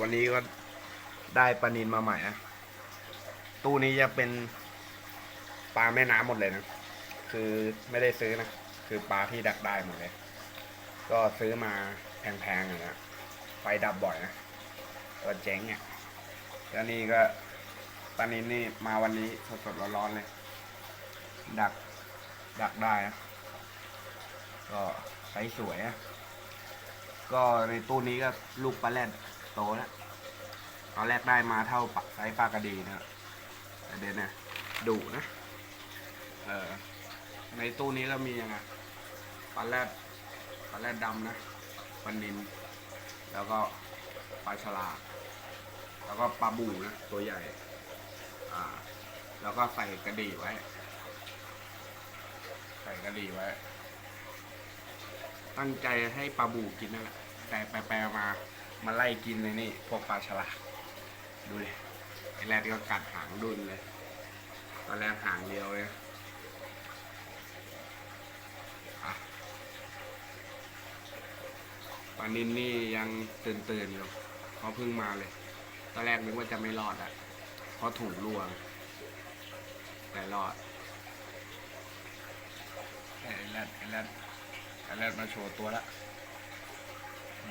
วันนี้ก็ได้ปลานินมาใหม่นะตู้นี้จะเป็นปลาแม่น้ำหมดเลยนะ คือไม่ได้ซื้อนะ คือปลาที่ดักได้หมดเลย ก็ซื้อมาแพงๆอย่างเงี้ยไฟดับบ่อยนะก็เจ๊งเนี่ยแล้วนี่ก็ปลานินนี่มาวันนี้สดๆร้อนๆเลย ดักดักได้นะก็ไซส์สวยนะก็ในตู้นี้ก็ลูกปลาแรด ตแล้วตอนแรกได้มาเท่าปะไซส์ปลากระดีนะแต่เดี๋ยวนะดุนะเออในตู้นี้ก็มียังไงปลาแรดปลาแรดดำนะปลานินแล้วก็ปลาฉลาดแล้วก็ปลาบูนะตัวใหญ่ อ่า แล้วก็ใส่กระดีไว้ ใส่กระดีไว้ ตั้งใจให้ปลาบูกินนั่นแหละแต่แปลๆมา มาไล่กินเลยนี่พวกปลาฉลาดดูเลยไอ้แรกก็กัดหางดุนเลยตอนแรกหางเดียวเลยอะปลานินนี่ยังตื่นตื่นอยู่เขาเพิ่งมาเลย ตอนแรกนึกว่าจะไม่รอดอะเพราะถูกลวง แต่รอดไอ้แรดไอ้แรดไอ้แรดมาโชว์ตัวละ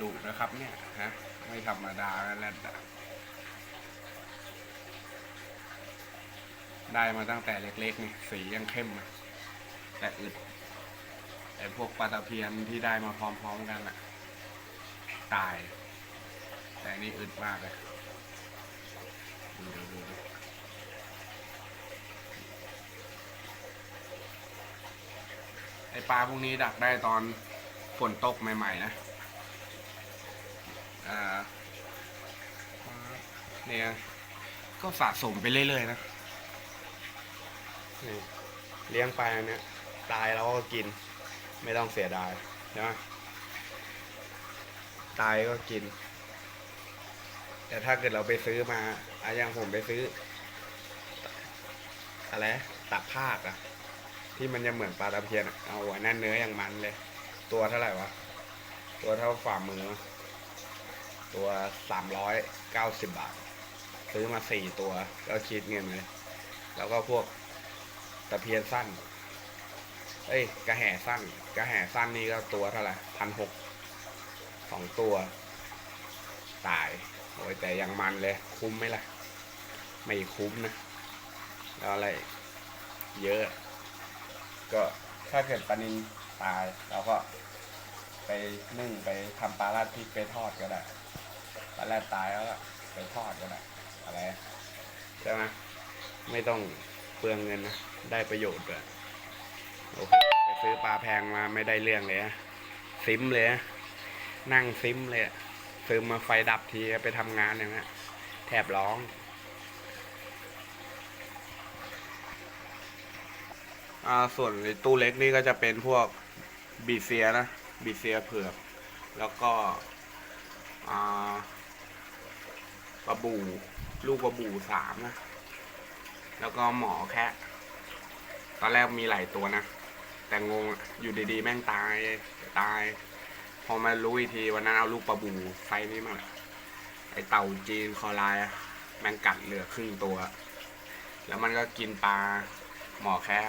ดุนะครับเนี่ยฮะไม่ธรรมดานะแรดอะได้มาตั้งแต่เล็กๆนี่สียังเข้มนะแต่อึดไอ้พวกปลาตะเพียนที่ได้มาพร้อมๆกันอะตาย แต่นี่อึดมากเลยดูดูดูดูไอปลาพวกนี้ดักได้ตอนฝนตกใหม่ ๆ นะ อ่าเนี่ยก็สะสมไปเรื่อยๆนะนี่เลี้ยงไปอันเนี้ยตายเราก็กิน ไม่ต้องเสียดายใช่ไหมตายก็กิน แต่ถ้าเกิดเราไปซื้อมาอะอย่างผมไปซื้อ อะไรตับภาคอะที่มันจะเหมือนปลาตะเพียนอะเอาหัวแน่นเนื้ออย่างมันเลย ตัวเท่าไหร่วะ ตัวเท่าฝ่ามือ ตัวสามร้อยเก้าสิบบาท ซื้อมาสี่ตัวก็คิดเงินเลยแล้วก็พวกตะเพียนสั้น เอ้ย กระแห่สั้น กระแห่สั้นนี่ก็ตัวเท่าไหร่พันหกสองตัว ตาย โอ้ยแต่ยังมันเลย คุ้มไหมล่ะ ไม่คุ้มนะ แล้วอะไร เยอะ ก็ถ้าเกิดปลานินตายเราก็ไปนึ่งไปทำปลาราดพริกไปทอดก็ได้ ปลาแรตายแล้วก็ไปทอดก็ได้อะไรใช่ไหมไม่ต้องเปลืองเงินนะได้ประโยชน์ด้วยโอเคไปซื้อปลาแพงมาไม่ได้เรื่องเลยนะซิมเลยนะนั่งซิมเลยซื้อมาไฟดับทีไปทำงานอย่างเงี้ยแทบร้องอ่าส่วนในตู้เล็กนี่ก็จะเป็นพวกบีเซียนะบีเซียเผือก แล้วก็อ่า ปลาบูลูกปลาบูสามนะ แล้วก็หมอแค่ตอนแรกมีหลายตัวนะ แต่งงอยู่ดีๆ แม่งตายตาย พอมารู้อีกทีวันนั้นเอาลูกปลาบูไซนี้มาไอเต่าจีนคอลายแม่งกัดเหลือครึ่งตัว แล้วมันก็กินปลาหมอแค่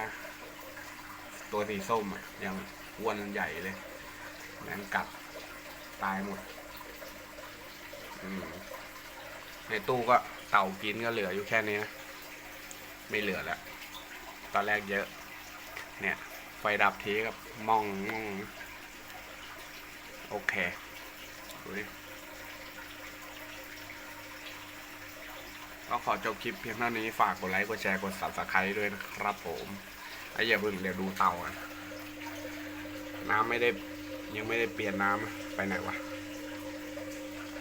ตัวสีส้มอะยังอ้วนใหญ่เลย แม่งกัดตายหมด อืม ในตู้ก็เต่ากินก็เหลืออยู่แค่นี้นะ ไม่เหลือแล้ว ตอนแรกเยอะ เนี่ย ไฟดับทีกับมองมอง โอเคดูดิก็ขอจบคลิปเพียงเท่านี้ฝากกดไลค์ กดแชร์ กด subscribe ด้วยนะครับผมไอ้อย่าเพิ่งเดี๋ยวดูเต่าอะ น้ำไม่ได้ยังไม่ได้เปลี่ยนน้ำไปไหนวะ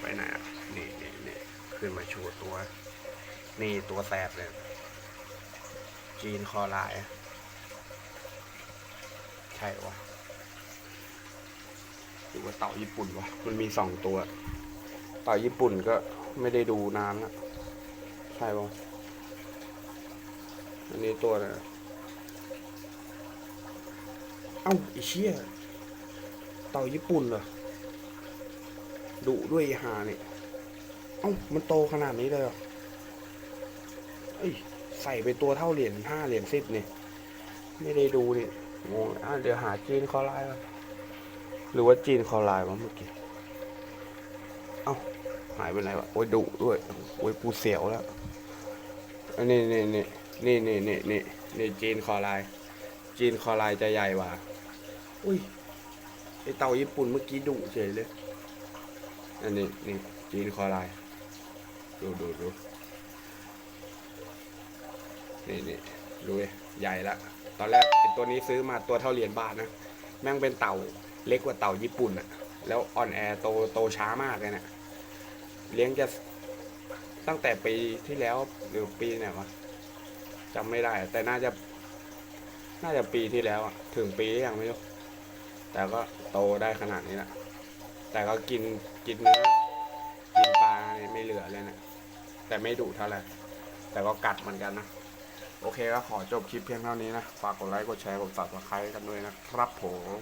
ไปไหนอะ นี่นี่นี่ ขึ้นมาชว์ตัว นี่ตัวแสบเลย จีนคอลาย ใช่วะหรือว่าเต่าญี่ปุ่นวะ มันมีสองตัว เต่าญี่ปุ่นก็ไม่ได้ดูนานละใช่ปะอันนี้ตัวนะเอ้าไอเชี่ยเต่าญี่ปุ่นเหรอดุด้วยหาเนี่ย เอ้ามันโตขนาดนี้เลยเหรอเอ้ยใส่ไปตัวเท่าเหรียญห้าเหรียญสิบเนี่ย ไม่ได้ดูนี่งงอะเดี๋ยวหาจีนคอไลน์ก่อนหรือว่าจีนคอไลน์วะเมื่อกี้ เอ้าหายไปไหนวะโอ้ยดุด้วยโอ้ยปูเสียวแล้วอันนี้นี่นี่นี่นี่นี่นี่นี่จีนคอไลน์จีนคอไลน์จะใหญ่กว่า อุ้ยไอเต่าญี่ปุ่นเมื่อกี้ดุเฉยเลยอันนี้นี่จีนคอไลน์ ดูดูดูนี่นี่ดูใหญ่ละตอนแรกตัวนี้ซื้อมาตัวเท่าเหรียญบาทนะ แม่งเป็นเต่าเล็กกว่าเต่าญี่ปุ่นอะแล้วอ่อนแอโตโตช้ามากเลยเนะี่ยเลี้ยงจะตั้งแต่ปีที่แล้วหรือปีไหนวะจำไม่ได้ แต่น่าจะ น่าจะปีที่แล้วอะถึงปียังไม่รู้แต่ก็โตได้ขนาดนี้แหละแต่ก็กินกินเนื้อ แต่ไม่ดุเท่าไหร่แต่ก็กัดเหมือนกันนะ โอเคก็ขอจบคลิปเพียงเท่านี้นะ ฝากกดไลค์ กดแชร์ กดติดต่อใครกันด้วยนะครับผม